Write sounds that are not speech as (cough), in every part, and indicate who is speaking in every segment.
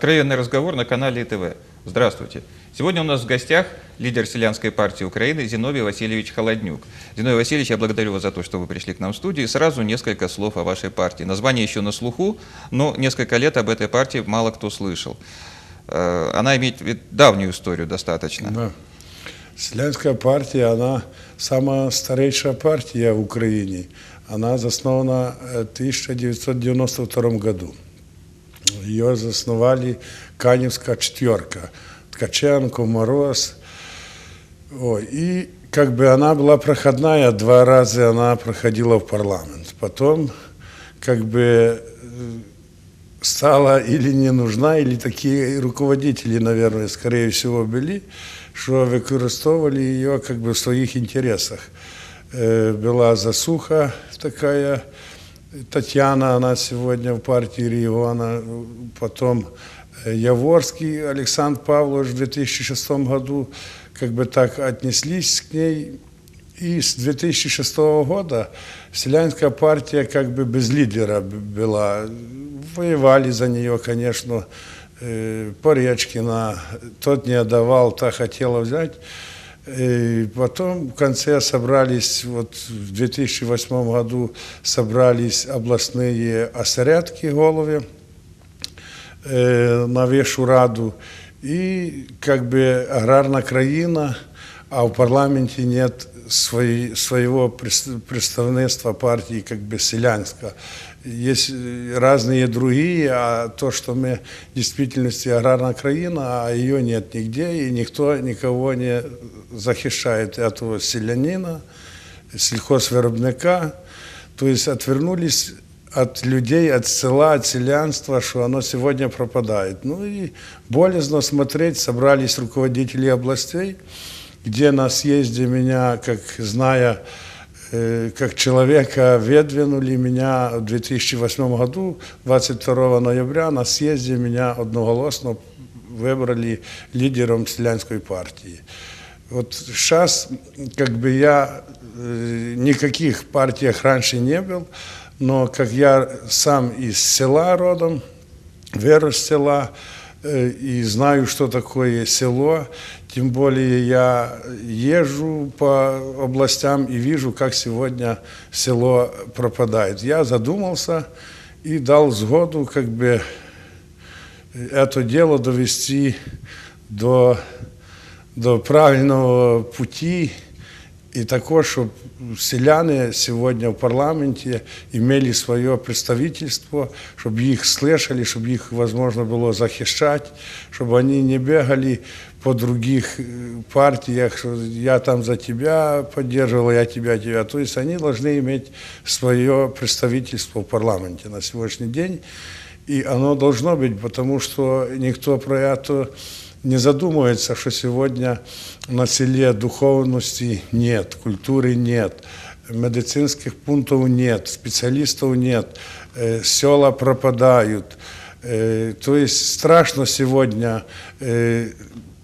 Speaker 1: Откровенный разговор на канале ТВ. Здравствуйте. Сегодня у нас в гостях лидер Селянской партии Украины Зиновий Васильевич Холоднюк. Зиновий Васильевич, я благодарю вас за то, что вы пришли к нам в студию. Сразу несколько слов о вашей партии. Название еще на слуху, но несколько лет об этой партии мало кто слышал. Э, Она имеет давнюю историю достаточно.
Speaker 2: Да. Селянська партія, вона сама старейшая партия в Украине. Она заснована э, в 1992 году. Ее засновали Каневская четверка. Ткаченко, Мороз. Ой, и как бы она была проходная, два раза она проходила в парламент. Потом как бы э, стала или не нужна, или такие руководители, наверное, скорее всего, были, що використовували її как бы в своїх інтересах. Е, Була засуха такая, Татьяна, она сегодня в партии региона, потом э, Яворский Александр Павлович в 2006 году как бы так отнеслись к ней. И с 2006 года Селянская партия как бы без лидера была. Воевали за нее, конечно, э, Поречкина, тот не отдавал, та хотела взять. Потом в конце собрались, вот в 2008 году собрались областные осередки головы э, на Вешу Раду. И как бы аграрная краина, а в парламенте нет свои, своего представительства партии как бы селянска. Есть э, разные другие, а то, что мы в действительности аграрная краина, а ее нет нигде, и никто никого не захищает этого селянина, сельхозвиробника. То есть отвернулись от людей, от села, от селянства, что оно сегодня пропадает. Ну и болезненно смотреть, собрались руководители областей, где на съезде меня, как зная, э, как человека выдвинули меня в 2008 году, 22 ноября на съезде меня одноголосно выбрали лидером селянской партии. Вот сейчас, как бы я э, никаких партиях раньше не был, но как я сам из села родом, вырос села, и знаю, что такое село, тем более я езжу по областям и вижу, как сегодня село пропадает. Я задумался и дал сгоду, как бы это дело довести до, до правильного пути і також, щоб селяни сьогодні в парламенті мали своє представительство, щоб їх слышали, щоб їх можна було захищати, щоб вони не бігали по других э, партиях, что я там за тебя поддерживал, я тебя, тебя. То есть они должны иметь свое представительство в парламенте на сегодняшний день. И оно должно быть, потому что никто про это не задумывается, что сегодня на селе духовности нет, культуры нет, медицинских пунктов нет, специалистов нет, э, села пропадают. Э, То есть страшно сегодня э,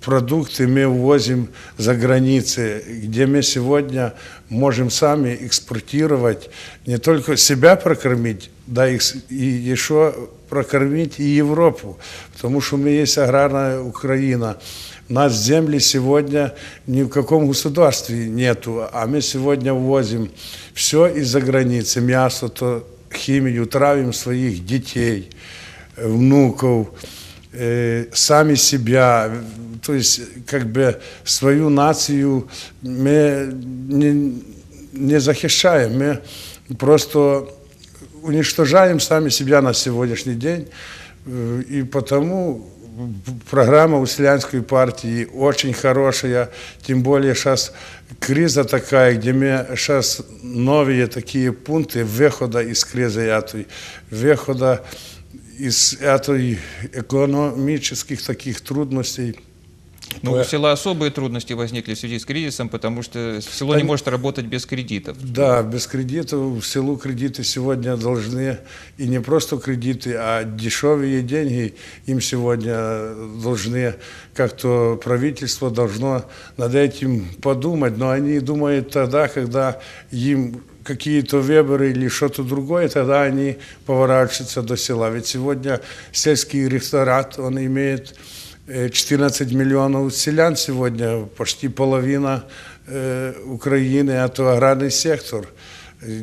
Speaker 2: продукты мы ввозим за границы, где мы сегодня можем сами экспортировать, не только себя прокормить, да и, еще прокормить и Европу, потому что мы есть аграрная Украина. У нас земли сегодня ни в каком государстве нету, а мы сегодня ввозим все из-за границы, мясо, то химию, травим своих детей, внуков, э, сами себя, то есть как бы свою нацию мы не, не захищаем, мы просто уничтожаем сами себя на сегодняшний день. Э, И потому программа у Селянской партии очень хорошая, тем более сейчас криза такая, где мы сейчас новые такие пункты выхода из кризы выхода из этой экономических таких трудностей.
Speaker 1: Ну, у
Speaker 2: По-
Speaker 1: села особые трудности возникли в связи с кризисом, потому что село не- может работать без кредитов.
Speaker 2: Да, без кредитов в селу кредиты сегодня должны, и не просто кредиты, а дешевые деньги им сегодня должны, как-то правительство должно над этим подумать, но они думают тогда, когда им какие-то выборы или что-то другое, тогда они поворачиваются до села. Ведь сегодня сельский ресторат, он имеет 14 миллионов селян сегодня, почти половина Украины, это аграрный сектор.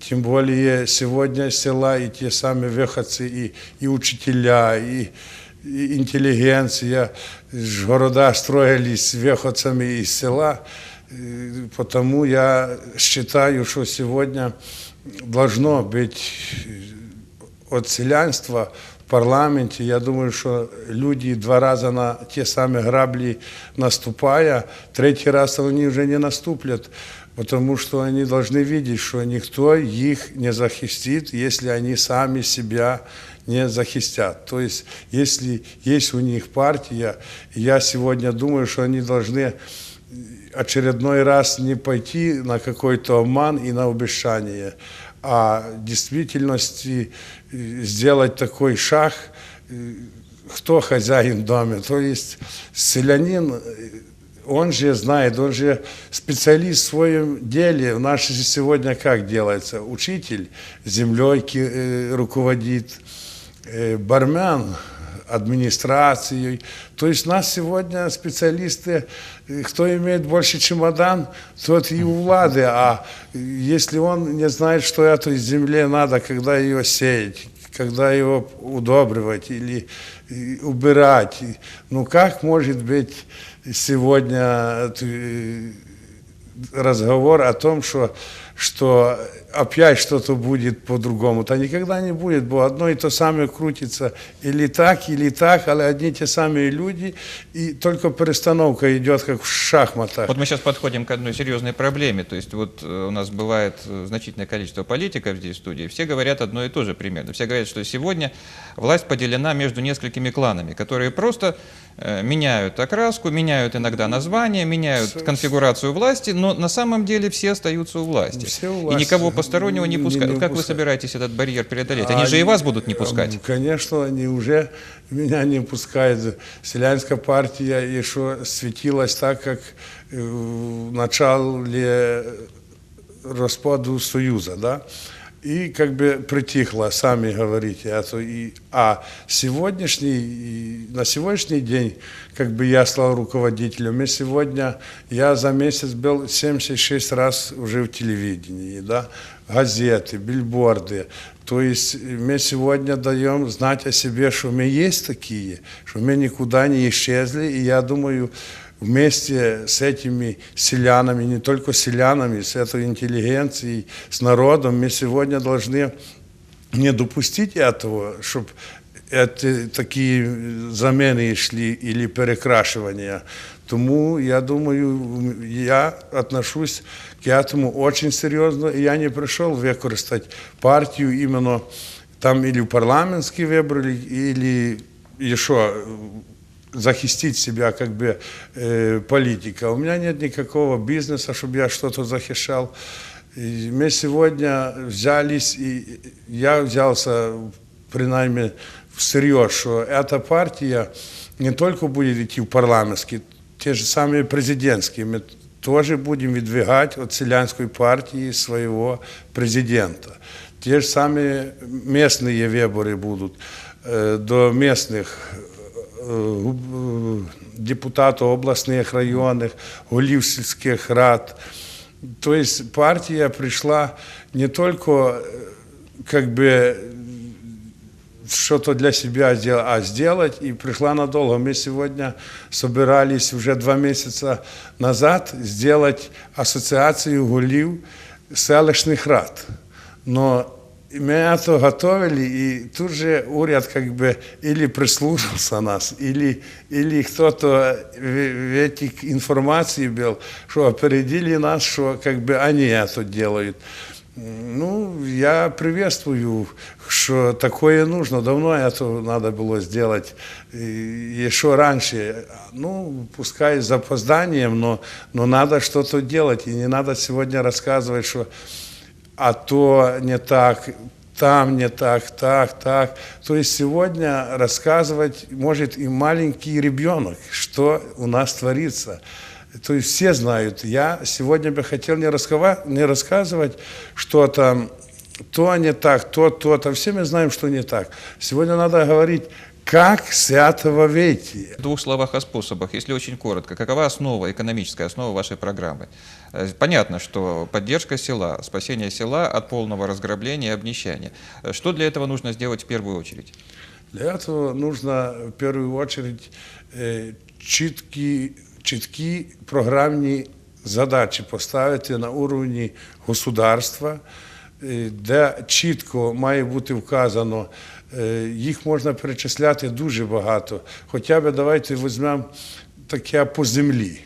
Speaker 2: Тем более сегодня села и те самые выходцы, и, и учителя, и, и интеллигенция, города строились выходцами из села. Потому я считаю, что сегодня должно быть от селянства в парламенте. Я думаю, что люди два раза на те самые грабли наступая, третий раз они уже не наступлят, потому что они должны видеть, что никто их не захистит, если они сами себя не захистят. То есть, если есть у них партия, я сегодня думаю, что они должны очередной раз не пойти на какой-то обман и на обещание, а в действительности сделать такой шаг, кто хозяин в доме. То есть селянин, он же знает, он же специалист в своем деле. В нашей сегодня как делается? Учитель землей руководит, бармен администрацией. То есть нас сегодня специалисты, кто имеет больше чемодан, тот и у влады. А если он не знает, что этой земле надо, когда ее сеять, когда его удобривать или убирать, ну как может быть сегодня разговор о том, что, что опять что-то будет по-другому. То никогда не будет, бо одно и то самое крутится или так, или так, але одни и те самые люди, и только перестановка идет, как в шахматах.
Speaker 1: Вот мы сейчас подходим к одной серьезной проблеме. То есть вот у нас бывает значительное количество политиков здесь в студии, все говорят одно и то же примерно. Все говорят, что сегодня власть поделена между несколькими кланами, которые просто меняют окраску, меняют иногда название, меняют конфигурацию власти, но на самом деле все остаются у власти. И никого постороннего не пускают. как вы собираетесь этот барьер преодолеть? Они же и вас будут не пускать.
Speaker 2: М, Конечно, они уже меня не пускают. Селянская партия еще светилась так, как э, в начале распаду Союза, да? И как бы притихла, сами говорите. Это и, а сегодняшний, и на сегодняшний день, как бы я стал руководителем, и сегодня я за месяц был 76 раз уже в телевидении, да? газеты, бильборды. То есть мы сегодня даем знать о себе, что мы есть такие, что мы никуда не исчезли. И я думаю, вместе с этими селянами, не только селянами, с этой интеллигенцией, с народом, мы сегодня должны не допустить этого, чтобы это, такие замены шли или перекрашивания. Тому, я думаю, я отношусь к этому очень серьезно, и я не пришел використати партию именно там или в парламентские выборы, или еще захистить себя как бы э, политика. У меня нет никакого бизнеса, чтобы я что-то захищал. И мы сегодня взялись, и я взялся, принаймні, всерьез, что эта партия не только будет идти в парламентские, те же самые президентские, мы тоже будем выдвигать от селянской партии своего президента. Те же самые местные выборы будут э, до местных депутатів обласних, районних, голів сільських рад. Тобто партія прийшла не тільки е, как бы что-то для себя сделать, а сделать, и пришла надолго. Мы сегодня собирались уже два месяца назад сделать ассоциацию голів селищных рад. Но мы это готовили, и тут же уряд как бы или прислушался нас, или, или кто-то в, в этих информации был, что опередили нас, что как бы они это делают. Ну, я приветствую, что такое нужно. Давно это надо было сделать еще раньше. Ну, пускай с запозданием, но, но надо что-то делать. И не надо сегодня рассказывать, что а то не так, там не так, так, так. То есть сегодня рассказывать может и маленький ребенок, что у нас творится. То есть все знают. Я сегодня бы хотел не, раскова- не рассказывать что-то, то не так, то, то, то. Все мы знаем, что не так. Сегодня надо говорить, как святого вейти.
Speaker 1: В двух словах о способах, если очень коротко, какова основа, экономическая основа вашей программы? Э, Понятно, что поддержка села, спасение села от полного разграбления и обнищания. Э, Что для этого нужно сделать в первую очередь?
Speaker 2: Для этого нужно в первую очередь е, чіткі, чіткі програмні задачі поставити на уровні государства, е, де чітко має бути вказано, е, Їх можна перечисляти дуже багато. Хоча б давайте візьмемо таке по землі.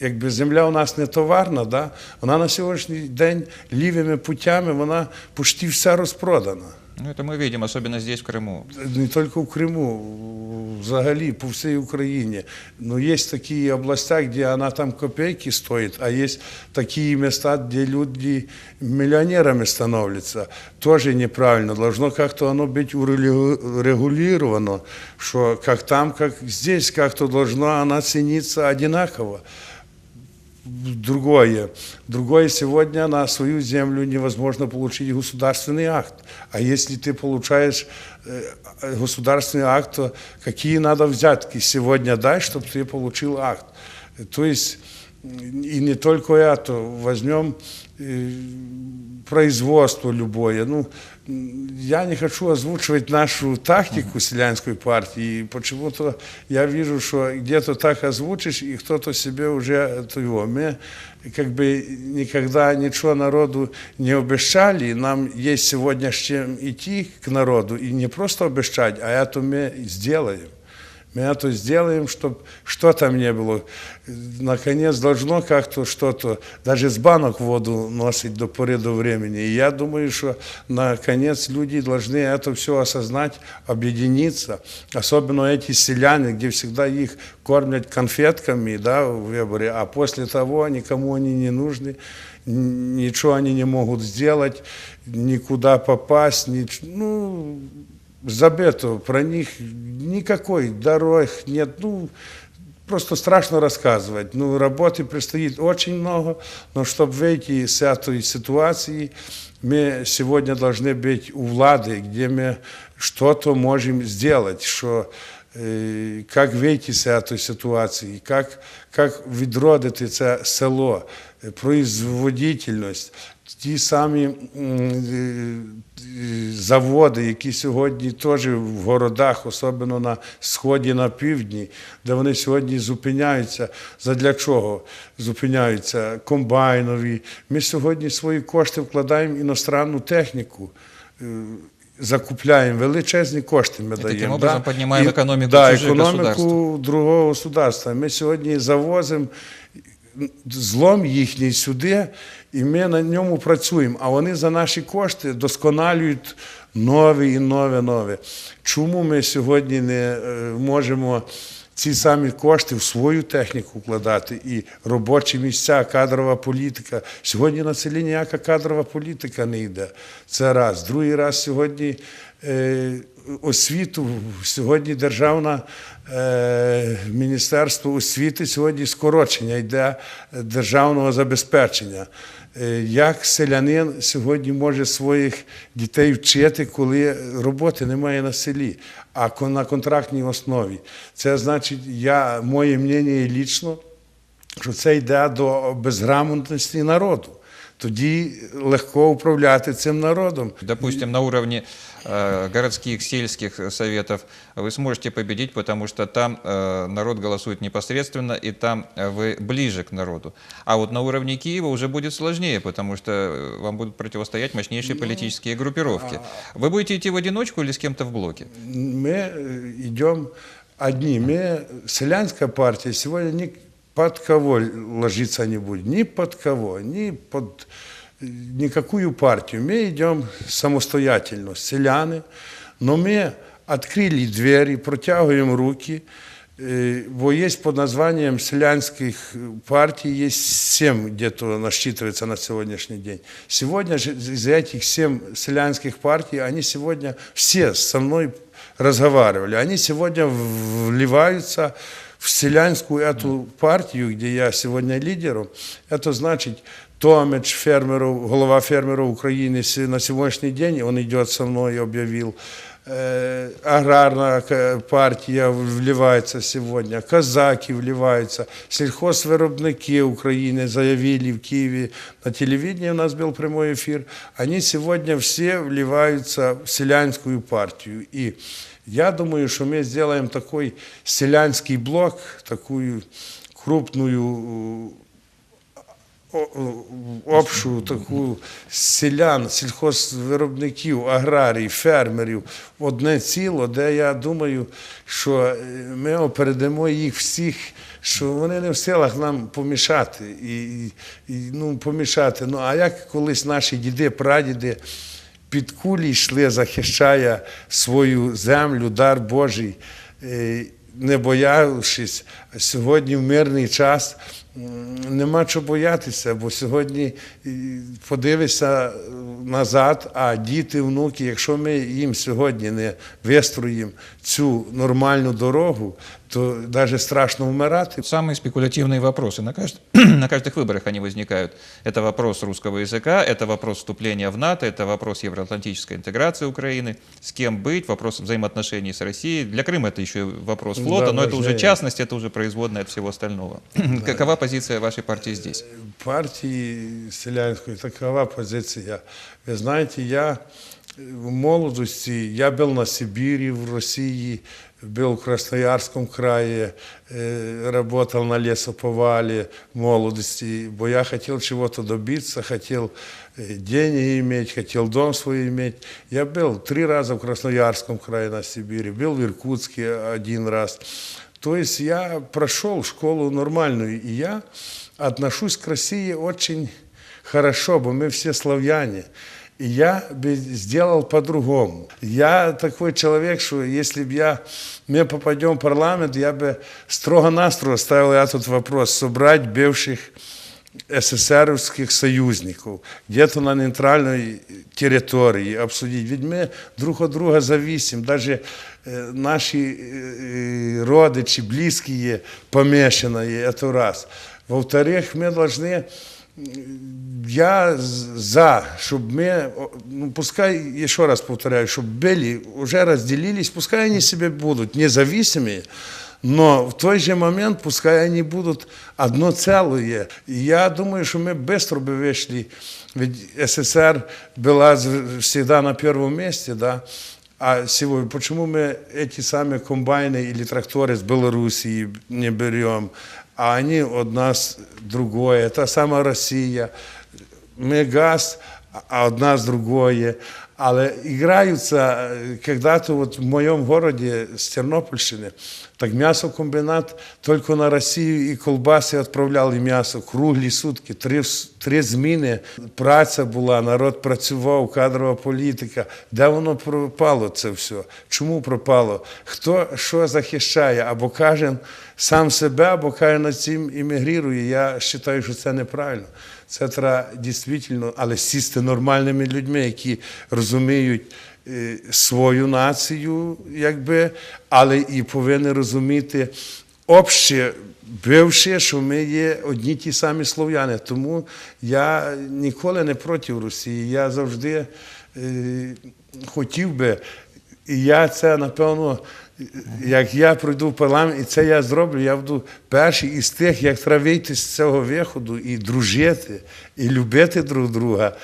Speaker 2: Якби земля у нас не товарна, да? вона на сьогоднішній день лівими путями вона почти вся розпродана.
Speaker 1: Ну, это мы видим, особенно здесь, в Крыму.
Speaker 2: Не тільки в Криму, взагалі по всій Україні. Ну, є такі області, де вона там копійки стоїть, а є такі міста, де люди мільйонерами становляться. Тоже неправильно. Должно как-то оно быть урегулировано, что как там, как здесь, как-то должно она цениться одинаково. Другое. Другое, сегодня на свою землю невозможно получить государственный акт. А если ты получаешь э, государственный акт, то какие надо взятки сегодня дай, чтобы ты получил акт. То есть, и не только это, возьмем производство любое. Ну, я не хочу озвучивать нашу тактику селянской партии. Почему-то я вижу, что где-то так озвучишь, и кто-то себе уже его. Мы как бы никогда ничего народу не обещали. Нам есть сегодня с чем идти к народу. И не просто обещать, а это мы сделаем. Мы это сделаем, чтобы что там не было. Наконец, должно как-то что-то, даже с банок воду носить до поры до времени. И я думаю, что наконец люди должны это все осознать, объединиться. Особенно эти селяне, где всегда их кормят конфетками да, в выборе, а после того никому они не нужны, ничего они не могут сделать, никуда попасть, нич... ну, забыто про них никакой дорог нет. Ну, просто страшно рассказывать. Ну, работы предстоит очень много, но чтобы выйти из этой ситуации, мы сегодня должны быть у влады, где мы что-то можем сделать, что э, как выйти из этой ситуации, как, как відродити це село, е, производительність, ті самі е, заводи, які сьогодні теж в городах, особливо на сході, на півдні, де вони сьогодні зупиняються. Задля чого зупиняються? Комбайнові. Ми сьогодні свої кошти вкладаємо в іностранну техніку. е, Закупляємо величезні кошти. Ми
Speaker 1: І таким
Speaker 2: даємо.
Speaker 1: образом піднімаємо економіку
Speaker 2: да, економіку другого государства. Ми сьогодні завозимо злом їхній сюди, і ми на ньому працюємо. А вони за наші кошти досконалюють нові і нові, нові. Чому ми сьогодні не е, можемо ці самі кошти в свою техніку вкладати і робочі місця, кадрова політика. Сьогодні на селі ніяка кадрова політика не йде. Це раз. Другий раз сьогодні е, освіту, сьогодні державна е, Міністерство освіти, сьогодні скорочення йде державного забезпечення. Е, Як селянин сьогодні може своїх дітей вчити, коли роботи немає на селі, а на контрактній основі? Це значить, я, моє мнення лічно, що це йде до безграмотності народу. Тоді легко управляти цим народом.
Speaker 1: Допустим, на уровне э, городских, сельских советов вы сможете победить, потому что там э, народ голосует непосредственно, и там э, вы ближе к народу. А вот на уровне Киева уже будет сложнее, потому что вам будут противостоять мощнейшие политические группировки. Вы будете идти в одиночку или с кем-то в блоке?
Speaker 2: Мы идем одни. Мы, селянская партия, сегодня ни под кого ложиться не будет. Ни под кого, ни под э, никакую партию. Мы идем самостоятельно, селяне, но мы открыли двери, протягиваем руки, Э, Бо есть под названием селянских партий, есть семь где-то насчитывается на сегодняшний день. Сегодня же из этих семь селянских партий, они сегодня все со мной разговаривали. Они сегодня вливаются в селянскую эту партию, где я сегодня лидером, это значит Томич, фермеров, голова фермеров Украины на сегодняшний день, он идет со мной, объявил, аграрная к- партия вливается сегодня, казаки вливаются, сельхозвиробники Украины заявили в Киеве, на телевидении у нас был прямой эфир, они сегодня все вливаются в селянскую партию. И я думаю, что мы сделаем такой селянский блок, такую крупную о- общу таку селян, сільхозвиробників, аграрій, фермерів одне ціло, де я думаю, що е, ми опередимо їх всіх, що вони не в силах нам помішати. І, і, ну, помішати. Ну, а як колись наші діди, прадіди під кулі йшли, захищає свою землю, дар Божий, е, не боявшись, сьогодні в мирний час нема чого боятися, бо сьогодні е, подивишся е, назад, а діти, внуки, якщо ми їм сьогодні не вистроїмо цю нормальну дорогу, то навіть страшно вмирати.
Speaker 1: Самые спекулятивные вопросы. На, кажд- (clears throat) на каждых выборах они возникают. Это вопрос русского языка, это вопрос вступления в НАТО, это вопрос евроатлантической интеграции Украины, с кем быть, вопрос взаимоотношений с Россией. Для Крыма это еще вопрос
Speaker 2: Да,
Speaker 1: флота, но это уже
Speaker 2: важнее.
Speaker 1: частность, это уже производная от всего остального. (clears throat) Какова позиция вашей партии здесь?
Speaker 2: партії селянської такова позиція. Ви знаєте, я в молодости, я был на Сибири, в России, был в Красноярском крае, э, работал на лесоповале в молодости, бо я хотел чего-то добиться, хотел э, деньги иметь, хотел дом свой иметь. Я был три раза в Красноярском крае на Сибири, был в Иркутске один раз. То есть я прошел школу нормальную, и я отношусь к России очень хорошо, бо мы все славяне. И я бы сделал по-другому. Я такой человек, что если бы я, мы попадем в парламент, я бы строго-настрого ставил этот вопрос, собрать бывших СССРовских союзников, где-то на нейтральной территории обсудить. Ведь мы друг от друга зависим, даже э, наши э, родичи, близкие, помешанные, это раз. Во-вторых, мы должны я за, чтобы мы, ну, пускай, еще раз повторяю, чтобы были, уже разделились, пускай они себе будут независимые, но в той же момент пускай они будут одно целое. И я думаю, что мы быстро бы вышли, ведь СССР была з- всегда на первом месте, да, а сегодня, почему мы эти самые комбайны или тракторы с Белоруссии не берем, а они от нас другое, та сама Россия, мы газ, а от нас другое. Але играются, когда-то вот в моем городе, с Тернопольщины, так мясокомбинат только на Россию и колбаси отправляли мясо круглі сутки, три, три зміни, праця була, народ працював, кадрова політика. Де воно пропало це все? Чому пропало? Хто що захищає? Або каже сам себе, або каже над цим іммігрірує. Я вважаю, що це неправильно. Це треба дійсно, але сісти нормальними людьми, які розуміють свою націю, якби, але і повинні розуміти обще, бивши, що ми є одні ті самі слов'яни. Тому я ніколи не проти Росії. Я завжди е, хотів би, і я це напевно. Як я пройду в парламент, і це я зроблю, я буду перший із тих, як треба вийти з цього виходу і дружити, і любити друг друга.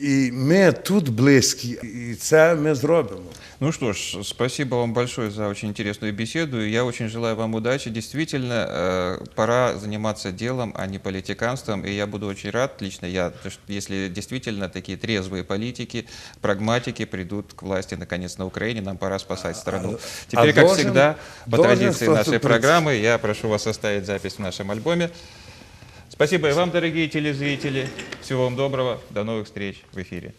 Speaker 2: І ми тут близькі, і це ми зробимо.
Speaker 1: Ну что ж, спасибо вам большое за очень интересную беседу. и Я очень желаю вам удачи. Действительно, э, пора заниматься делом, а не политиканством. И я буду очень рад, лично я, то, что если действительно такие трезвые политики, прагматики придут к власти наконец на Украине, нам пора спасать страну. Теперь,
Speaker 2: а
Speaker 1: как
Speaker 2: должен-
Speaker 1: всегда, по
Speaker 2: должен
Speaker 1: традиции
Speaker 2: кто-то
Speaker 1: нашей
Speaker 2: прийти.
Speaker 1: программы, я прошу вас оставить запись в нашем альбоме. Спасибо и вам, дорогие телезрители. Всего вам доброго. До новых встреч в эфире.